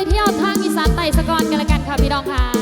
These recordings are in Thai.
ไปเที่ยวทางอีสานไต่สะกอนกันละกันค่ะพี่ดองค่ะ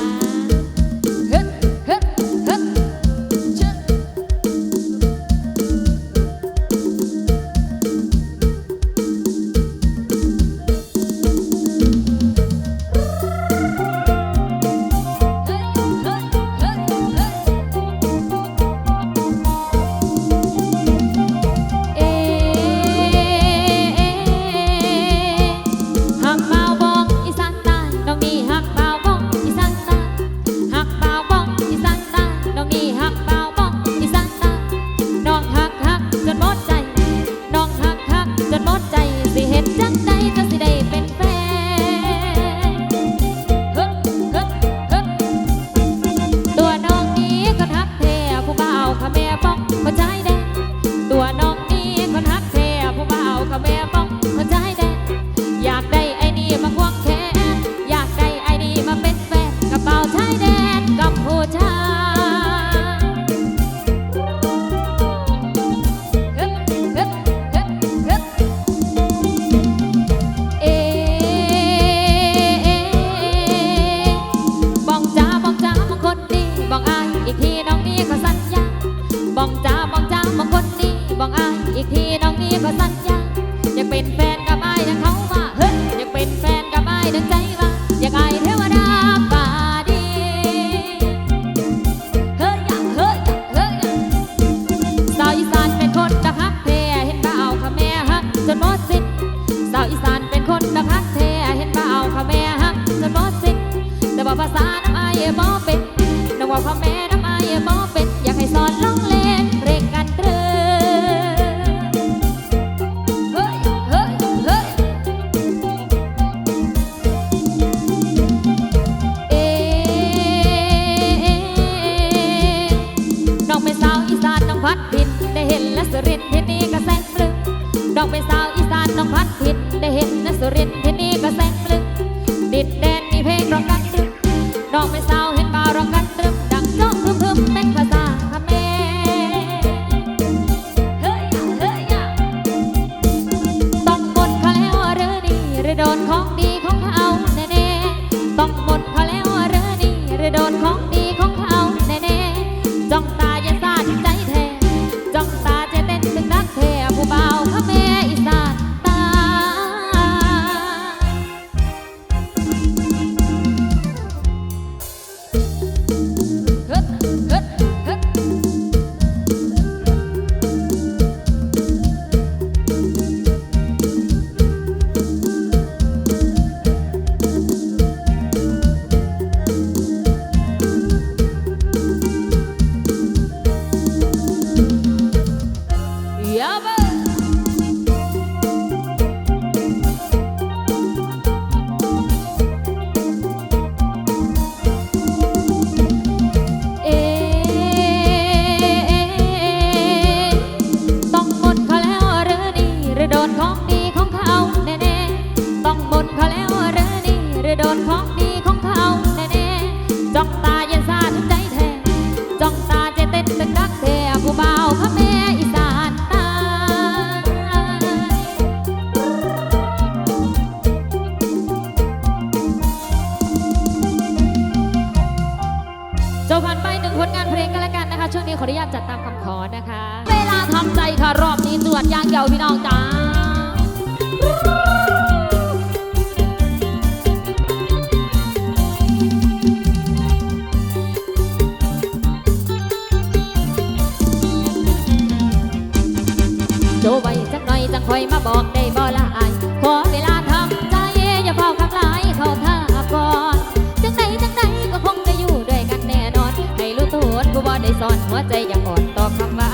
โจไว้จักหน่อยจังคอยมาบอกได้บ่ละอายขอเวลาทำใจอย่าเฝ้าคำลายเข้าท่าก่อนจังใดจังใดก็คงจะอยู่ด้วยกันแน่นอน ให้รู้ตัวผู้บ่ได้สอนหัวใจอย่าอ่อนต่อคำว่า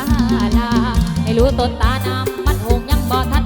ลาให้รู้ต้นตาน้ำมันหงยังบ่ทัน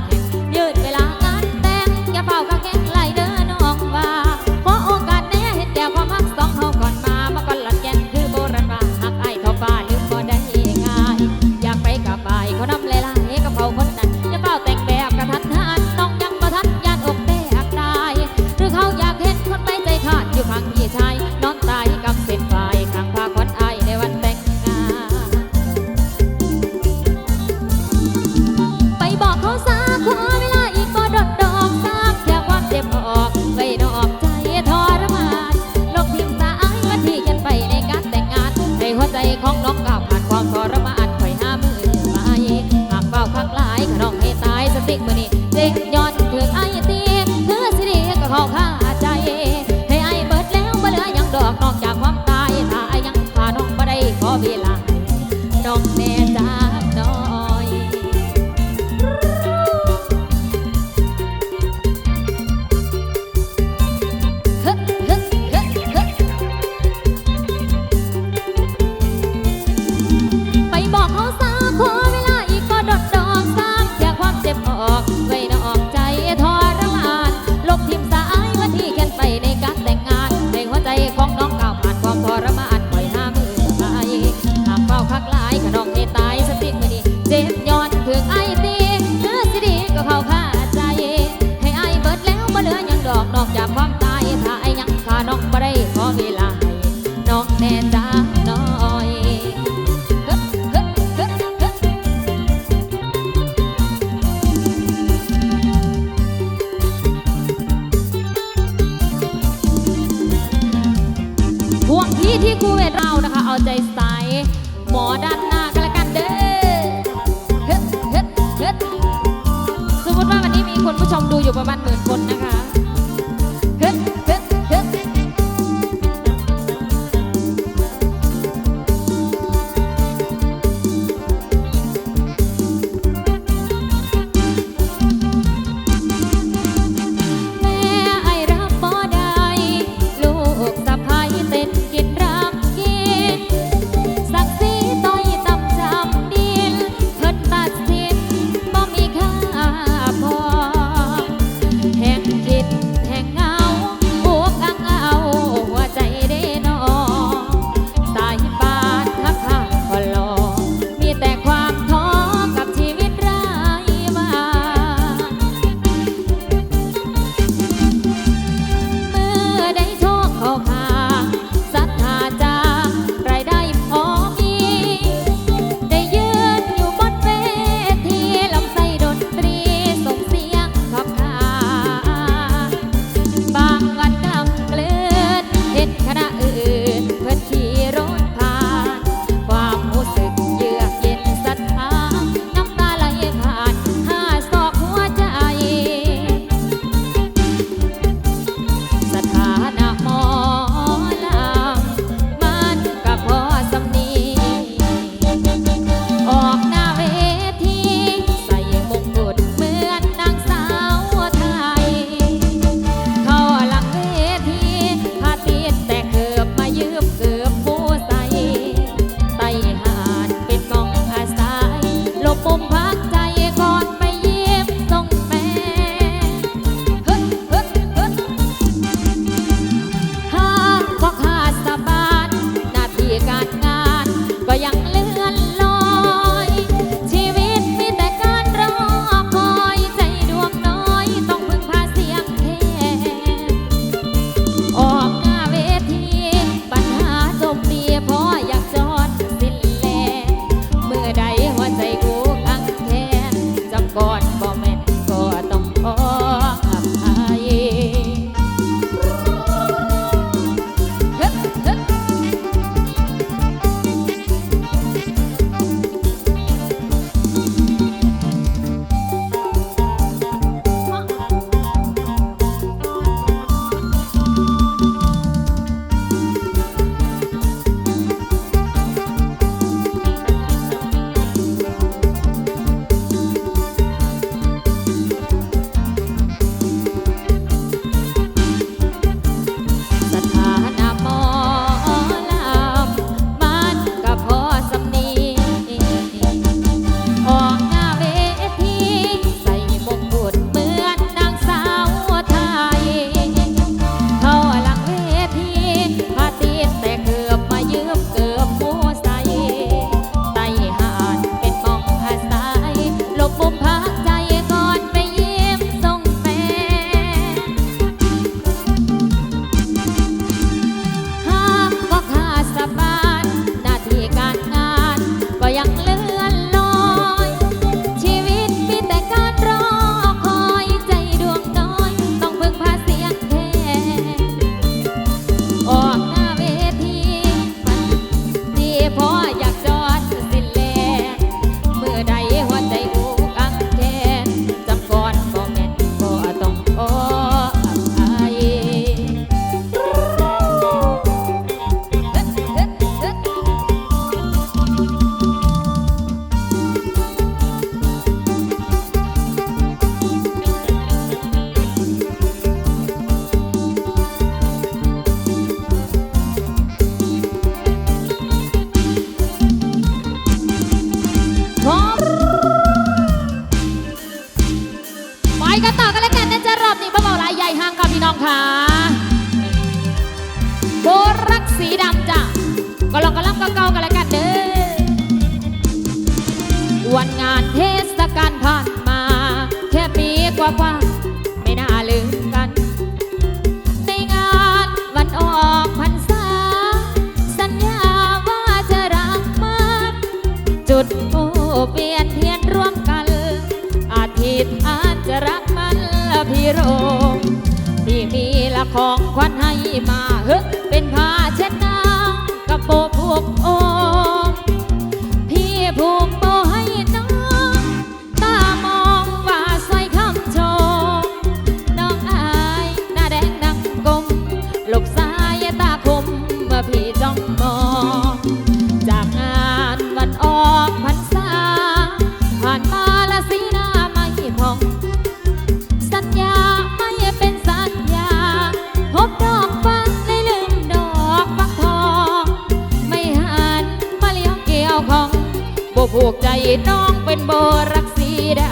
บผูกใจน้องเป็นโบรักสีดา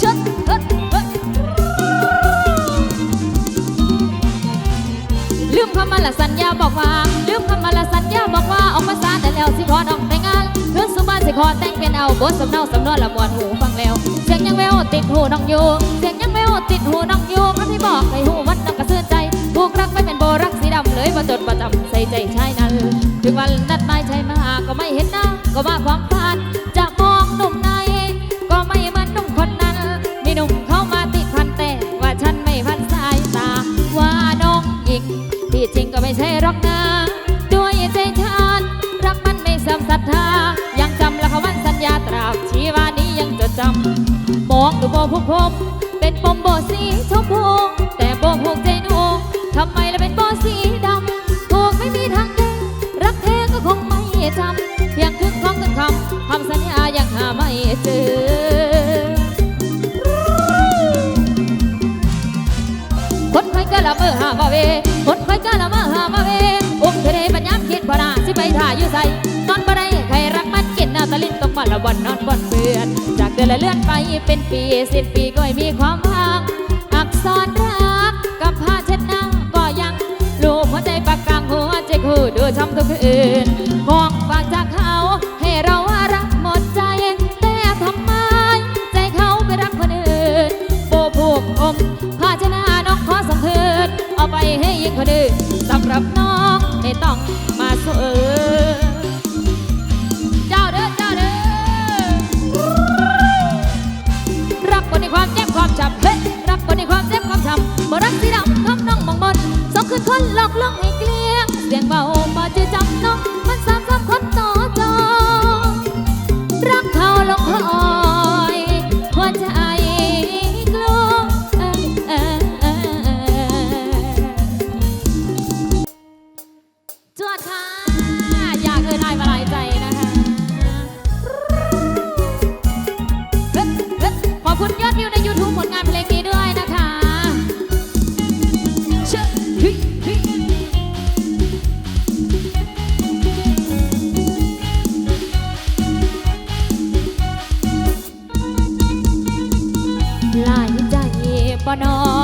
ชดเฮ้ยเฮ้ยลืมคำมาละสัญญาบอกว่า ลืมคำมาละสัญญาบอกว่าออกมาซาแต่แล้วสิขอน้องแต่งงานเพื่อนสุบ้านสิขอแต่งเป็นเอาบทสำเนาสำนวนละมวนหูฟังแล้ว เสียงยังแววติดหูน้องอยู่เสียงยังแววติดหูน้องอยู่พระที่บอกให้หูวัดน้ำกระเสื่อใจผูกรักไม่เป็นโบรักสีดำเลยมาจดประจำใส่ใจชายนั้น ถึงวันนัดหมายใช่มาก็ไม่เห็นหน้า ก็ว่าความฝันจะมองหนุ่มในก็ไม่เหมือนหนุ่มคนนั้น มีหนุ่มเข้ามาติดพันแต่ว่าฉันไม่พันสายตา ว่าน้องอีกที่จริงก็ไม่ใช่รอกนะด้วยใจฉันรักมันไม่สัมศรัทธา ยังจำและคำวันสัญญาตราบชีวานี้ยังจดจำมองดูโบผูกผมเป็นปมโบสีชมพูาอยู่ใส่นอนบ่ได้ใครรักมันกินน้ำตะลิ้นต้องมาละวันนอนบนเปือนจากเดือนละเลื่อนไปเป็นปีสิ้นปีก็ไม่มีความหวังอักษรรักกับผ้าเช็ดหน้าก็ยังลูกหัวใจปากกลางหัวใจคู่ดูช้ำทุกคืนของฝากจากเขาให้เราว่ารักหมดใจแต่ทำไมใจเขาไปรักคนอื่นโบผูกอมภาชนะน้องขอส่งคืนเอาไปให้ยิงคนอื่นสำหรับน้องไม่ต้องมาเสื คืนคนหลอกลวงให้เกลี้ยง เสียงเบามาจือจำน้องมันสามสามคนต่อจองรักเขาลงคอ นอ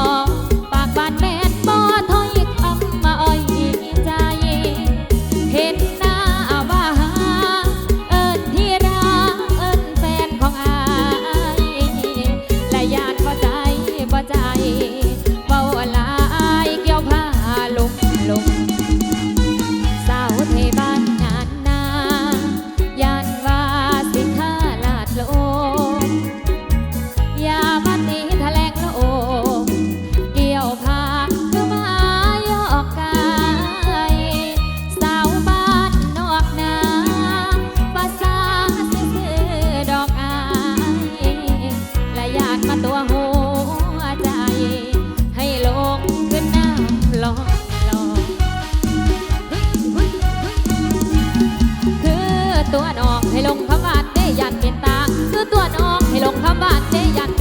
ลงคำบาดเจยัน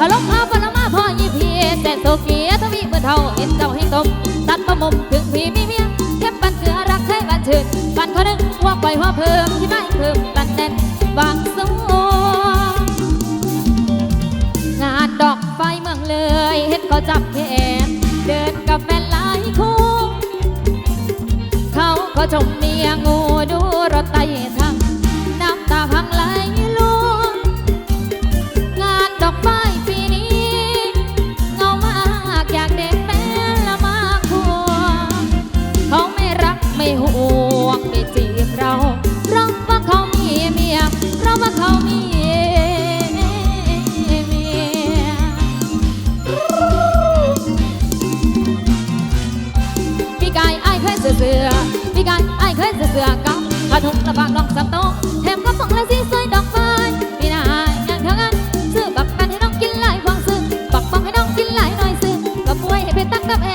ดะดนพลงพาพะละมาพ่อยีพีแสนโซเกียทวีเมื่อเท่าเห็นเจ้าให้ตมตัดประมุมถึงพี่มีเมียเก็บปันเกลือรักให้บันชื่นปันคนหนึ่งหัวปล่อยหัวเพิ่มที่ไม่เพิ่มตันแน่นวางสูงงานดอกไฟเมืองเลยเห็นเขาจับแขนเดินกับแฟนหลายคู่เขาก็ชมเมียงูดูรถไต่ทางน้ำตาพังไหล เสือเสือพี่กายไอ้เคยเสือเสือกับกระทุงระบางลองสับโตแถมกระป๋องและสีสวยดอกไม้พี่นายงานเท่ากันซื้อบักกันให้น้องกินหลายฟองซื้อบักฟังให้น้องกินหลายหน่อยซื้อกระป่วยให้เพชรตั้งกับแอ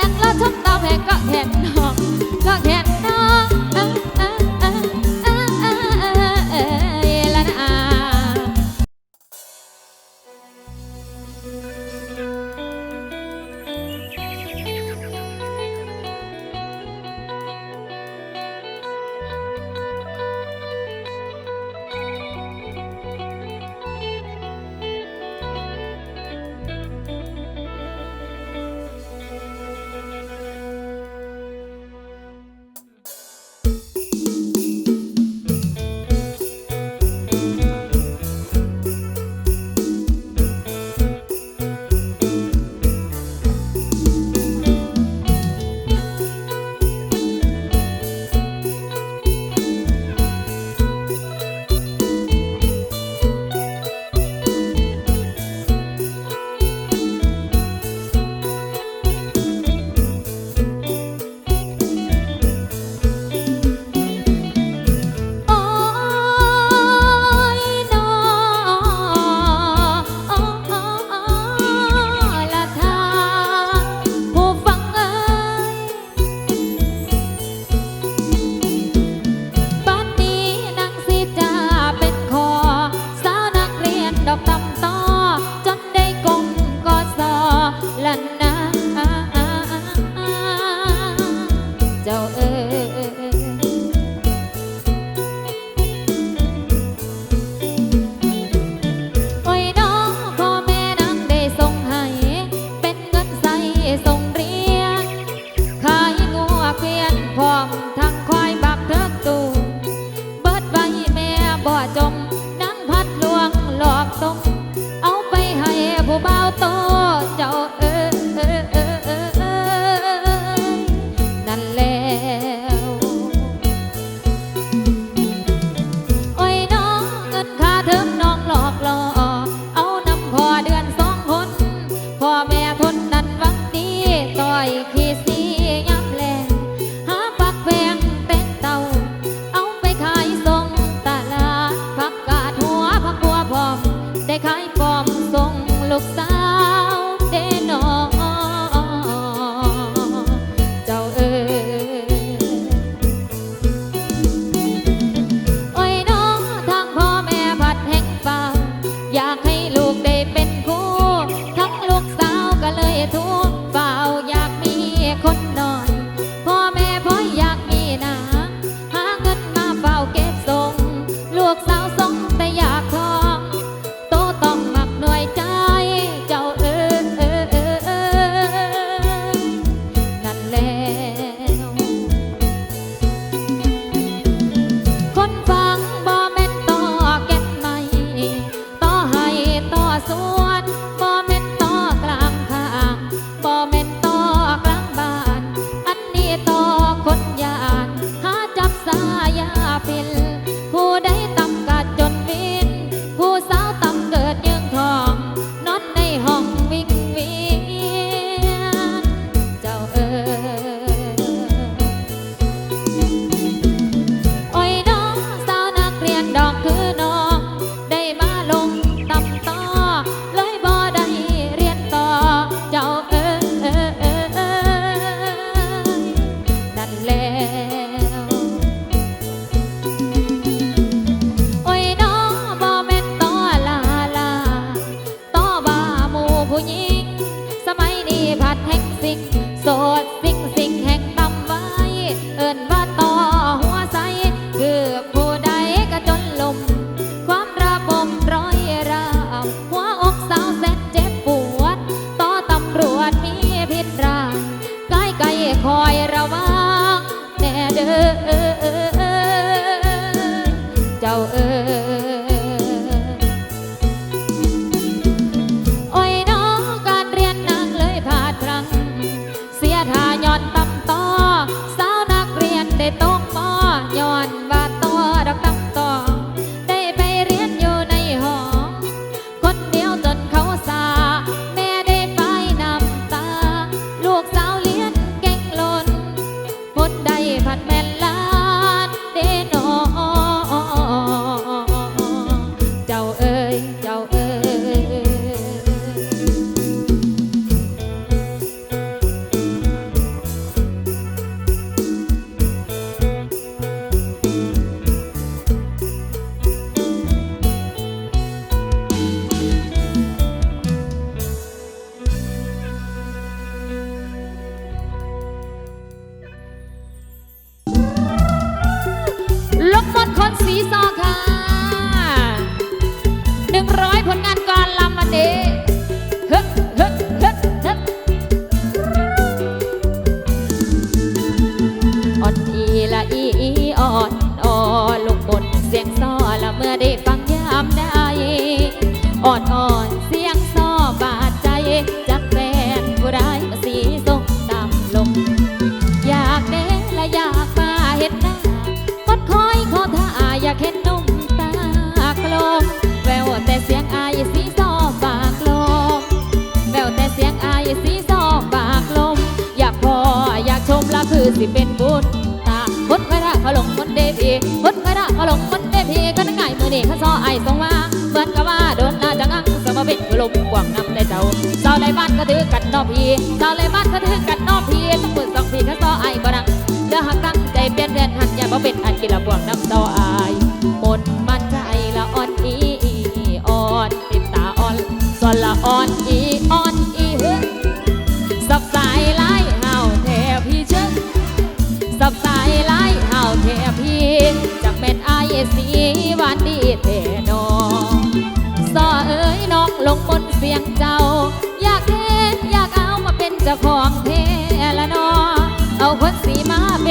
เฟินกว่าโดนนาจังอังสมเป็นลมกว่างนำได้เจ้าสาในบ้านก็ถือกันนอพีสาในบ้านก็ถือกันนอพีทั้งหมดสองพีก็ต่อไอ้บานังเดือหักตั้งใจเปลี่ยนแปลนหันยาบ่เป็นอันกินละบ่วงนำต่ออา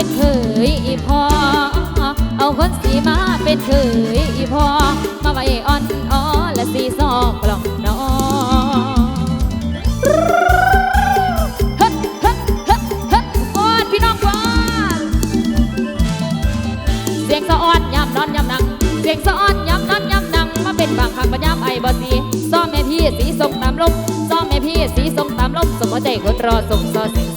เ็นเคยอีพอ เอาคนสีมาเป็นเคยอีพอ มาไว้อ่อนอ้อและสีซอกกล่องนอเสียงสะอ้อนยำนอนยำนัง เสียงสะอ้อนยำนอนยำนัง มาเป็นบางครั้งปัญญไอบอสีซ้อมแม่พี่สีทรงตามลมซ้อมแม่พี่สีทรงตามลมสมใจคนรอส่งซอสิง